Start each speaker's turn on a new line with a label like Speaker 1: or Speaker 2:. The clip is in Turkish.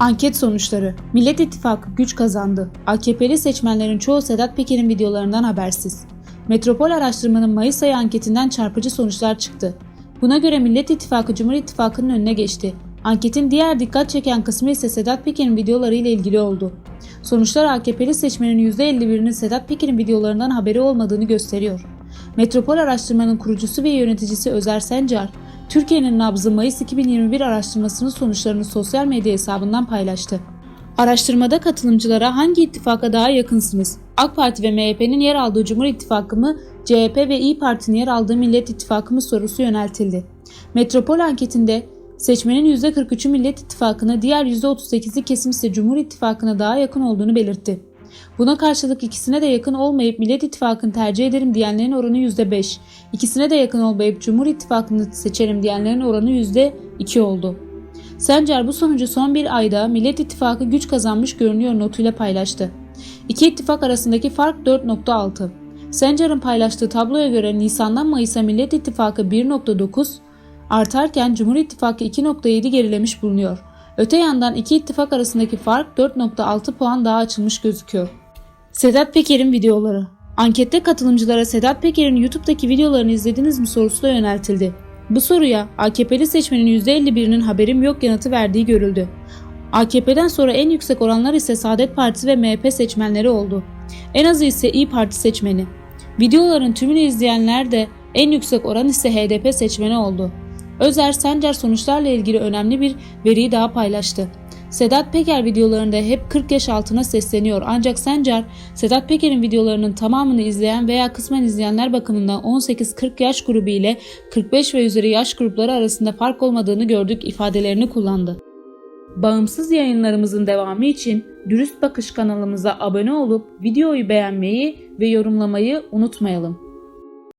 Speaker 1: Anket sonuçları. Millet İttifakı güç kazandı. AKP'li seçmenlerin çoğu Sedat Peker'in videolarından habersiz. Metropol araştırmanın Mayıs ayı anketinden çarpıcı sonuçlar çıktı. Buna göre Millet İttifakı Cumhur İttifakı'nın önüne geçti. Anketin diğer dikkat çeken kısmı ise Sedat Peker'in videoları ile ilgili oldu. Sonuçlar AKP'li seçmenin %51'inin Sedat Peker'in videolarından haberi olmadığını gösteriyor. Metropol araştırmanın kurucusu ve yöneticisi Özer Sencar, Türkiye'nin nabzı Mayıs 2021 araştırmasının sonuçlarını sosyal medya hesabından paylaştı. Araştırmada katılımcılara hangi ittifaka daha yakınsınız? AK Parti ve MHP'nin yer aldığı Cumhur İttifakı mı, CHP ve İyi Parti'nin yer aldığı Millet İttifakı mı sorusu yöneltildi. Metropol anketinde seçmenin %43'ü Millet İttifakı'na, diğer %38'i kesim ise Cumhur İttifakı'na daha yakın olduğunu belirtti. Buna karşılık ikisine de yakın olmayıp Millet İttifakı'nı tercih ederim diyenlerin oranı %5, ikisine de yakın olmayıp Cumhur İttifakı'nı seçerim diyenlerin oranı %2 oldu. Sencer bu sonucu son bir ayda Millet İttifakı güç kazanmış görünüyor notuyla paylaştı. İki ittifak arasındaki fark 4.6. Sencer'in paylaştığı tabloya göre Nisan'dan Mayıs'a Millet İttifakı 1.9 artarken Cumhur İttifakı 2.7 gerilemiş bulunuyor. Öte yandan iki ittifak arasındaki fark 4.6 puan daha açılmış gözüküyor. Sedat Peker'in videoları Ankette katılımcılara Sedat Peker'in YouTube'daki videolarını izlediniz mi sorusu da yöneltildi. Bu soruya AKP'li seçmenin %51'inin haberim yok yanıtı verdiği görüldü. AKP'den sonra en yüksek oranlar ise Saadet Partisi ve MHP seçmenleri oldu. En azı ise İyi Parti seçmeni. Videoların tümünü izleyenler de en yüksek oran ise HDP seçmeni oldu. Özer Sencer sonuçlarla ilgili önemli bir veriyi daha paylaştı. Sedat Peker videolarında hep 40 yaş altına sesleniyor ancak Sencer, Sedat Peker'in videolarının tamamını izleyen veya kısmen izleyenler bakımından 18-40 yaş grubu ile 45 ve üzeri yaş grupları arasında fark olmadığını gördük ifadelerini kullandı. Bağımsız yayınlarımızın devamı için Dürüst Bakış kanalımıza abone olup videoyu beğenmeyi ve yorumlamayı unutmayalım.